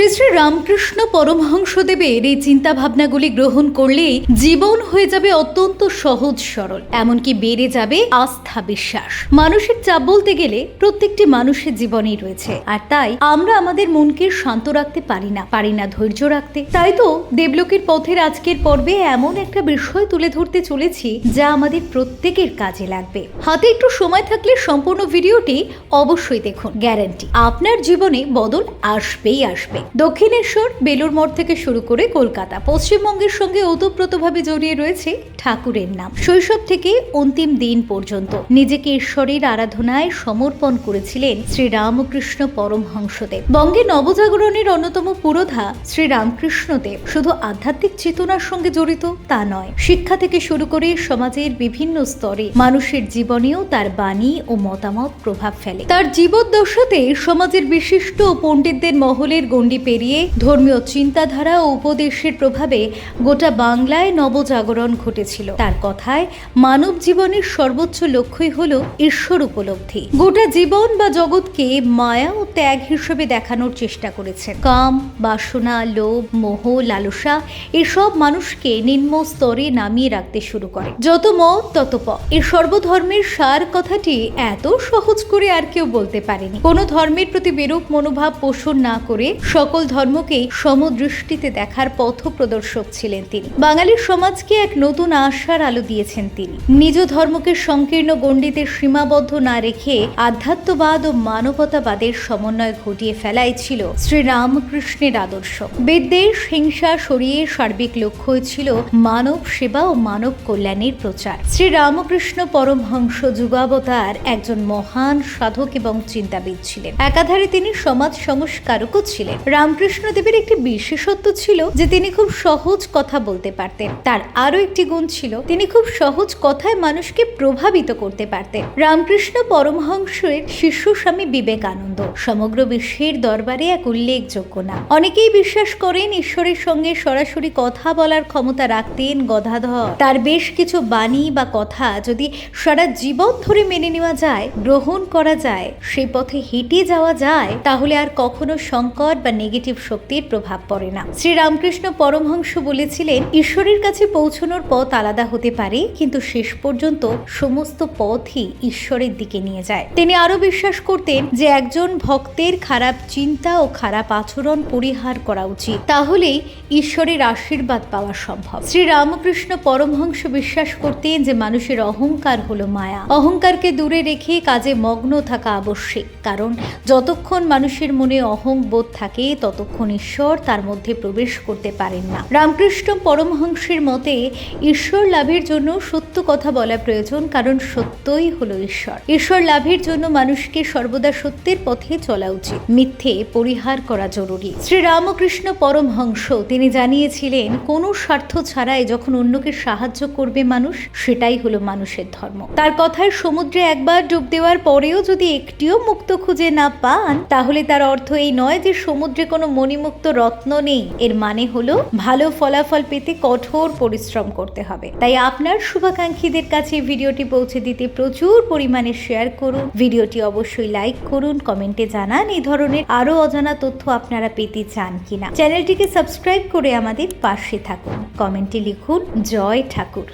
শ্রী শ্রী রামকৃষ্ণ পরমহংসদেবের এই চিন্তা ভাবনাগুলি গ্রহণ করলেই জীবন হয়ে যাবে অত্যন্ত সহজ সরল, এমনকি বেড়ে যাবে আস্থা বিশ্বাস। মানুষের চাপ বলতে গেলে প্রত্যেকটি মানুষের জীবনেই রয়েছে। আর তাই আমরা আমাদের মনকে শান্ত রাখতে পারি না পারি না ধৈর্য রাখতে। তাই তো দেবলোকের পথের আজকের পর্বে এমন একটা বিষয় তুলে ধরতে চলেছি, যা আমাদের প্রত্যেকের কাজে লাগবে। হাতে একটু সময় থাকলে সম্পূর্ণ ভিডিওটি অবশ্যই দেখুন, গ্যারান্টি। আপনার জীবনে বদল আসবেই আসবে। দক্ষিণেশ্বর বেলুর মঠ থেকে শুরু করে কলকাতা। পশ্চিমবঙ্গের সঙ্গে ওতপ্রোতভাবে জড়িয়ে রয়েছে ঠাকুরের নাম। শৈশব থেকে অন্তিম দিন পর্যন্ত নিজেকে ঈশ্বরের আরাধনায় সমর্পণ করেছিলেন শ্রী রামকৃষ্ণ পরমহংসদেব। বঙ্গে নবজাগরণের অন্যতম পুরোধা শ্রী রামকৃষ্ণদেব শুধু আধ্যাত্মিক চেতনার সঙ্গে জড়িত তা নয়, শিক্ষা থেকে শুরু করে সমাজের বিভিন্ন স্তরে মানুষের জীবনেও তার বাণী ও মতামত প্রভাব ফেলে। তার জীবদ্দশাতে সমাজের বিশিষ্ট পণ্ডিতদের মহলের গণ্ডি পেরিয়ে ধর্মীয় চিন্তাধারা ও উপদেশের প্রভাবে গোটা বাংলায় নবজাগরণ ঘটেছিল। তার কথায়, মানব জীবনের সর্বোচ্চ লক্ষ্যই হল ঈশ্বর উপলব্ধি। গোটা জীবন বা জগৎকে মায়া ও ত্যাগ হিসেবে দেখানোর চেষ্টা করেছেন। কাম, বাসনা, লোভ, মোহ, লালসা এসব মানুষকে নিম্ন স্তরে নামিয়ে রাখতে শুরু করে। যত মত, তত প এই সর্বধর্মের সার কথাটি এত সহজ করে আর কেউ বলতে পারেনি। কোনো ধর্মের প্রতি বিরূপ মনোভাব পোষণ না করে সকল ধর্মকেই সমদৃষ্টিতে দেখার পথ প্রদর্শক ছিলেন তিনি। বাঙালির সমাজকে এক নতুন আশার আলো দিয়েছেন তিনি। নিজ ধর্মকে সংকীর্ণ গণ্ডিতে সীমাবদ্ধ না রেখে আধ্যাত্মবাদ ও মানবতাবাদের সমন্বয় ঘটিয়ে ফেলাই ছিল শ্রীরামকৃষ্ণের আদর্শ। বিদ্বেষ হিংসা সরিয়ে সার্বিক লক্ষ্যই ছিল মানব সেবা ও মানব কল্যাণের প্রচার। শ্রীরামকৃষ্ণ পরমহংস যুগাবতার একজন মহান সাধক এবং চিন্তাবিদ ছিলেন। একাধারে তিনি সমাজ সংস্কারকও ছিলেন। রামকৃষ্ণ দেবের একটি বিশেষত্ব ছিল যে তিনি খুব সহজ কথা বলতে পারতেন। তার আরও একটি গুণ ছিল, তিনি খুব সহজ কথায় মানুষকে প্রভাবিত করতে পারতেন। রামকৃষ্ণ পরমহংসের শিষ্য স্বামী বিবেকানন্দ। সমগ্র বিশ্বের দরবারে এক উল্লেখযোগ্য নাম। অনেকেই বিশ্বাস করেন ঈশ্বরের সঙ্গে সরাসরি কথা বলার ক্ষমতা রাখতেন গদাধর। তার বেশ কিছু বাণী বা কথা যদি সারা জীবন ধরে মেনে নেওয়া যায়, গ্রহণ করা যায় সেই পথে হেঁটে যাওয়া যায়, তাহলে আর কখনো সংকট বা নেগেটিভ শক্তির প্রভাব পড়ে না। শ্রী রামকৃষ্ণ পরমহংস বলেছিলেন, ঈশ্বরের কাছে পৌঁছানোর পথ আলাদা হতে পারে, কিন্তু শেষ পর্যন্ত সমস্ত পথই ঈশ্বরের দিকে নিয়ে যায়। তিনি আরও বিশ্বাস করতেন যে একজন ভক্তের খারাপ চিন্তা ও খারাপ আচরণ পরিহার করা উচিত। তাহলেই ঈশ্বরের আশীর্বাদ পাওয়া সম্ভব। শ্রী রামকৃষ্ণ পরমহংস বিশ্বাস করতেন যে মানুষের অহংকার হলো মায়া। অহংকারকে দূরে রেখে কাজে মগ্ন থাকা আবশ্যিক, কারণ যতক্ষণ মানুষের মনে অহং বোধ থাকে ততক্ষণ ঈশ্বর তার মধ্যে প্রবেশ করতে পারেন না। রামকৃষ্ণ পরমহংসের মতে, ঈশ্বর লাভের জন্য সত্য কথা বলা প্রয়োজন, কারণ সত্যই হলো ঈশ্বর। ঈশ্বর লাভের জন্য মানুষকে সর্বদা সত্যের পথে চলা উচিত, মিথ্যে পরিহার করা জরুরি। শ্রী রামকৃষ্ণ পরমহংস, তিনি জানিয়েছিলেন, কোনো স্বার্থ ছাড়াই যখন অন্যকে সাহায্য করবে মানুষ, সেটাই হলো মানুষের ধর্ম। তার কথায় সমুদ্রে একবার ডুব দেওয়ার পরেও যদি একটিও মুক্ত খুঁজে না পান, তাহলে তার অর্থ এই নয় যে সমুদ্রে কোনো মণিমুক্ত রত্ন নেই। এর মানে হলো ভালো ফলাফল পেতে কঠোর পরিশ্রম করতে হবে। তাই আপনার শুভাকাঙ্ক্ষীদের কাছে ভিডিওটি পৌঁছে দিতে প্রচুর পরিমাণে শেয়ার করুন। ভিডিওটি অবশ্যই লাইক করুন কমেন্টে জানান এই ধরনের আরও অজানা তথ্য আপনারা পেতে চান কিনা। চ্যানেলটিকে সাবস্ক্রাইব করে আমাদের পাশে থাকুন। কমেন্টে লিখুন, জয় ঠাকুর।